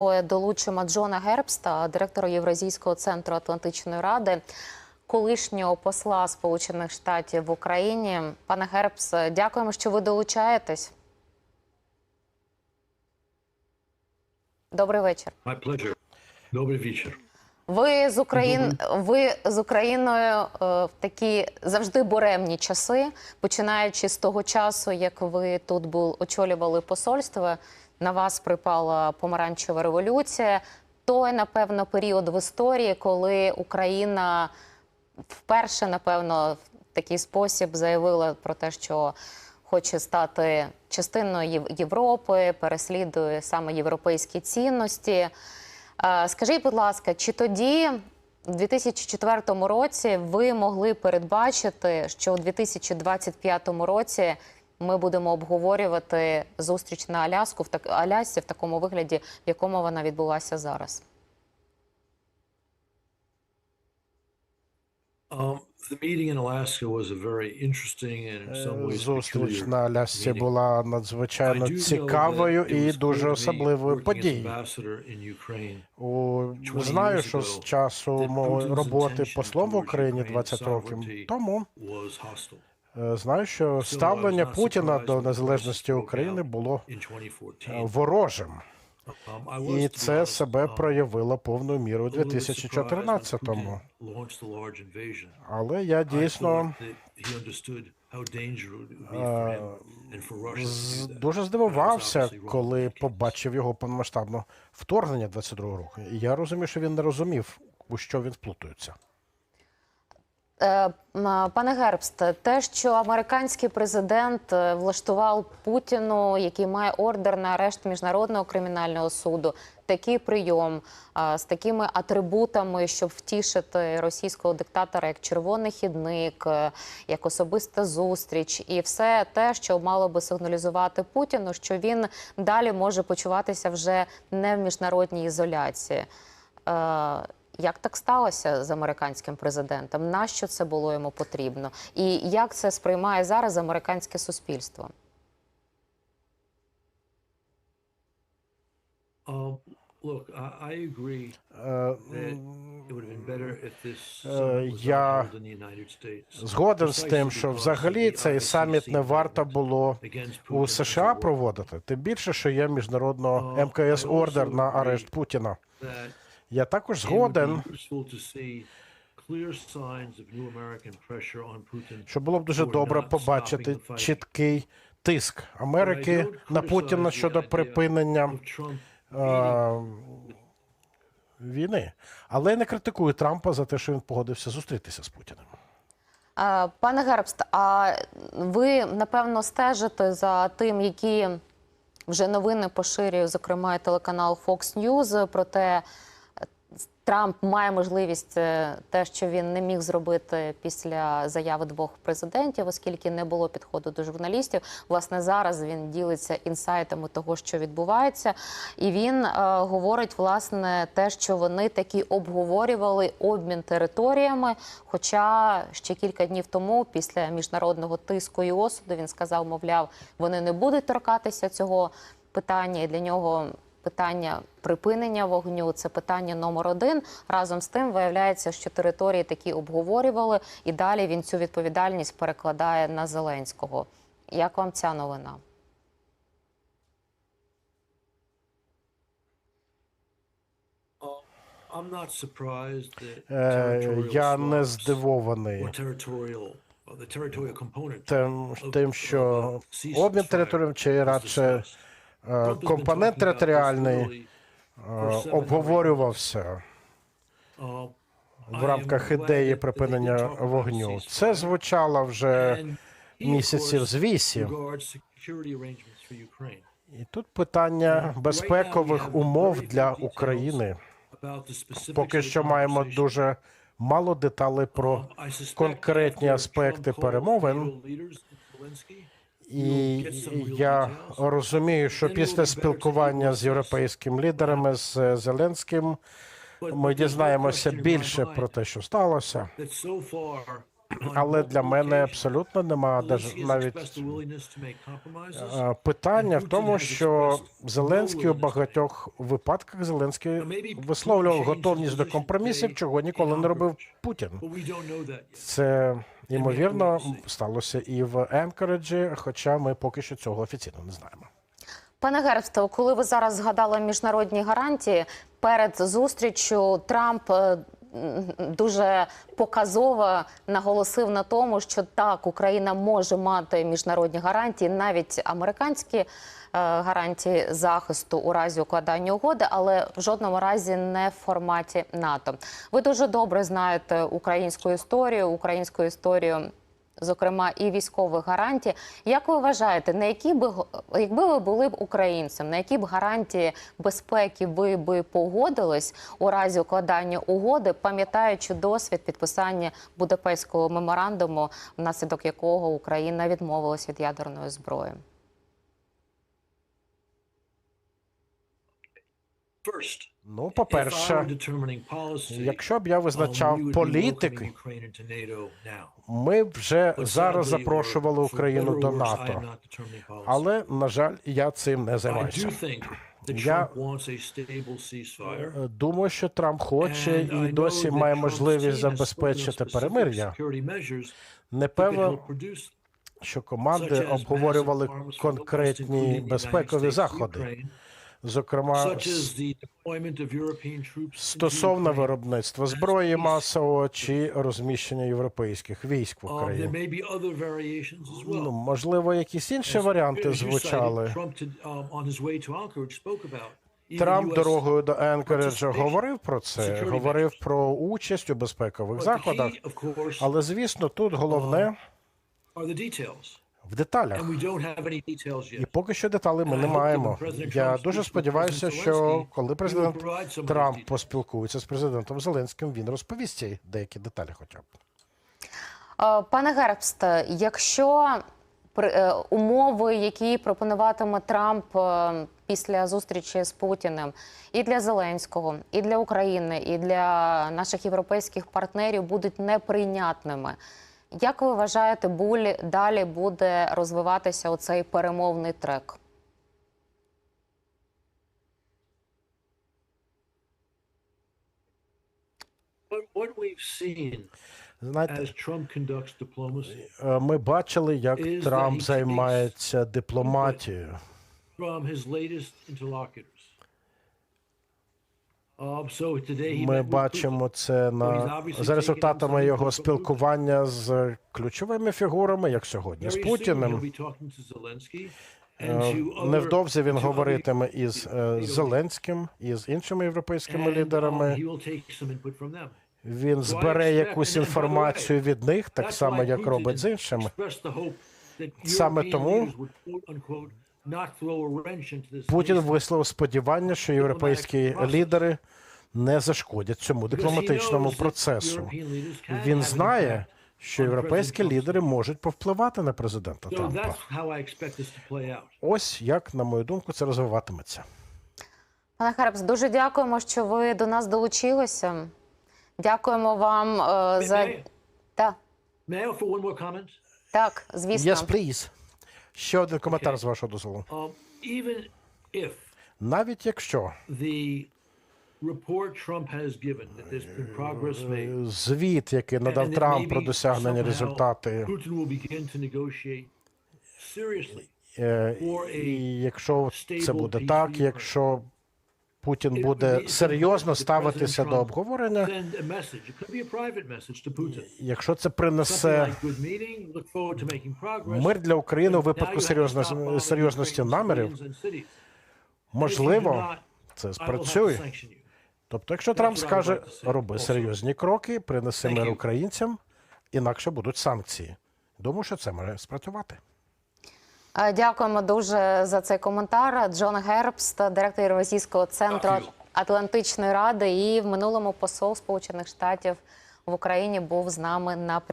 долучимо Джона Гербста, директора Євразійського центру Атлантичної ради, колишнього посла Сполучених Штатів в Україні. Пане Гербс, дякуємо, що ви долучаєтесь. Добрий вечір. My pleasure. Добрий вечір. Ви з Україн... ви з Україною е, в такі завжди буремні часи, починаючи з того часу, як ви тут був очолювали посольство. На вас припала помаранчева революція. Той, напевно, період в історії, коли Україна вперше, напевно, в такий спосіб заявила про те, що хоче стати частиною Європи, переслідує саме європейські цінності. Е, Скажіть, будь ласка, чи тоді, у 2004 році, ви могли передбачити, що у 2025 році ми будемо обговорювати зустріч на Аляску в так Алясці в такому вигляді, в якому вона відбулася зараз? Um, ways Зустріч на Алясці була надзвичайно цікавою і дуже особливою подією. знаю, що з часу роботи послом в Україні Ukraine's 20 років тому. Е, Знаю, що ставлення Путіна до незалежності України було in е, 2014. ворожим, Um, і це себе um, проявило повною мірою у a little bit surprised when 2014-му. Putin launched the large invasion. Але я дійсно дуже здивувався, коли побачив його повномасштабне вторгнення 22 року. І я розумів, що він не розумів, у що він вплутується. Е, Пане Гербст, те, що американський президент е, влаштував Путіну, який має ордер на арешт міжнародного кримінального суду, такий прийом з такими атрибутами, щоб втішити російського диктатора як червоний хідник, е, як особиста зустріч, і все те, що мало би сигналізувати Путіну, що він далі може почуватися вже не в міжнародній ізоляції. Як так сталося з американським президентом? Нащо це було йому потрібно? І як це сприймає зараз американське суспільство? Um, Е, Е, я. Згоден з тим, що взагалі цей саміт не варто було у США проводити. Тим більше, що є міжнародного Uh, МКС ордер на арешт Путіна. Я також згоден, що було б дуже добре побачити чіткий тиск Америки на Путіна щодо припинення е, війни. Але я не критикую Трампа за те, що він погодився зустрітися з Путіним. Пане Гербст, а ви напевно стежите за тим, які вже новини поширює, зокрема, телеканал Fox News про те, Трамп має можливість е, те, що він не міг зробити після заяви двох президентів, оскільки не було підходу до журналістів. Власне, зараз він ділиться інсайтами того, що відбувається, і він е, говорить власне те, що вони таки обговорювали обмін територіями. Хоча ще кілька днів тому, після міжнародного тиску і осуду, він сказав, мовляв, вони не будуть торкатися цього питання, і для нього питання припинення вогню це питання номер один. Разом з тим виявляється, що території такі обговорювали, і далі він цю відповідальність перекладає на Зеленського. Як вам ця новина? Е, Я не здивований тим, тим що обмін територієм чи радше е, компонент територіальний е, обговорювався Uh, в рамках ідеї припинення вогню. Це звучало вже місяців з вісім. І тут питання безпекових умов для України. Поки що маємо дуже мало деталей про Um, конкретні аспекти перемовин. І я розумію, що після спілкування з європейськими лідерами з Зеленським ми дізнаємося більше про те, що сталося. Але для мене абсолютно нема навіть е, питання в тому, що Зеленський у багатьох випадках Зеленський висловлював готовність до компромісів, чого ніколи не робив Путін. Це ймовірно сталося і в Енкореджі, хоча ми поки що цього офіційно не знаємо. Пане Гербсте, коли ви зараз згадали міжнародні гарантії, перед зустрічю Трамп е, дуже показово наголосив на тому, що так, Україна може мати міжнародні гарантії, навіть американські е, гарантії захисту у разі укладання угоди, але в жодному разі не в форматі НАТО. Ви дуже добре знаєте українську історію, українську історію зокрема і військових гарантій. Як ви вважаєте, на які би якби ви були б українцем, на які б гарантії безпеки ви би погодились у разі укладання угоди, пам'ятаючи досвід підписання Будапештського меморандуму, внаслідок якого Україна відмовилась від ядерної зброї? Ну, по-перше, якщо б я um, визначав політики, ми вже But зараз запрошували Україну до НАТО. Але, на жаль, я цим не займаюся. Я-. Е, Думаю, що Трамп хоче і досі має можливість забезпечити перемир'я. security measures that Не could певно, help produce що команди обговорювали конкретні безпекові заходи, зокрема стосовно виробництва зброї масового чи розміщення європейських військ в Um, Україні. Ну, можливо, якісь інші варіанти звучали. Um, Трамп дорогою до Енкереджа говорив про це, говорив про участь у безпекових заходах. Але звісно, тут головне details. В деталях. І поки що деталей ми не маємо. Я дуже сподіваюся, що коли президент Трамп поспілкується з президентом Зеленським, він розповість ці деякі деталі, хоча б. Е, Пане Гербст, якщо при- е, умови, які пропонуватиме Трамп е, після зустрічі з Путіним, і для Зеленського, і для України, і для наших європейських партнерів будуть неприйнятними. Як ви вважаєте, буль далі буде розвиватися оцей перемовний трек? Знаєте, е, ми бачили, як Трамп займається дипломатією. Ми with Putin. бачимо це на за результатами його спілкування з ключовими фігурами, як сьогодні з Путіним. Е, Невдовзі він говоритиме із е. Зеленським і з іншими європейськими um, лідерами. Він збере якусь інформацію від них, так само як робить з іншими. Саме тому Путін висловив сподівання, що європейські лідери не зашкодять цьому дипломатичному процесу. Він знає, що європейські лідери можуть повпливати на президента Трампа. Ось як, на мою думку, це розвиватиметься. Пане Харпс, дуже дякуємо, що ви до нас долучилися. Дякуємо вам е, за May I- так, May I offer one more comment? так, звісно. Yes, please. Ще один коментар з вашого дозволу. Um, Навіть якщо звіт, який надав Трамп про досягнення результати, е, і якщо це буде так, якщо Путін буде серйозно ставитися до обговорення, якщо це принесе мир для України у випадку серйозно- серйозності намірів, можливо, це спрацює. Тобто, якщо Трамп скаже, роби серйозні кроки, принеси мир українцям, інакше будуть санкції. Думаю, що це може спрацювати. Е, Дякуємо дуже за цей коментар. Джон Гербст, директор Євразійського центру Атлантичної ради, і в минулому посол Сполучених Штатів в Україні був з нами на прямому.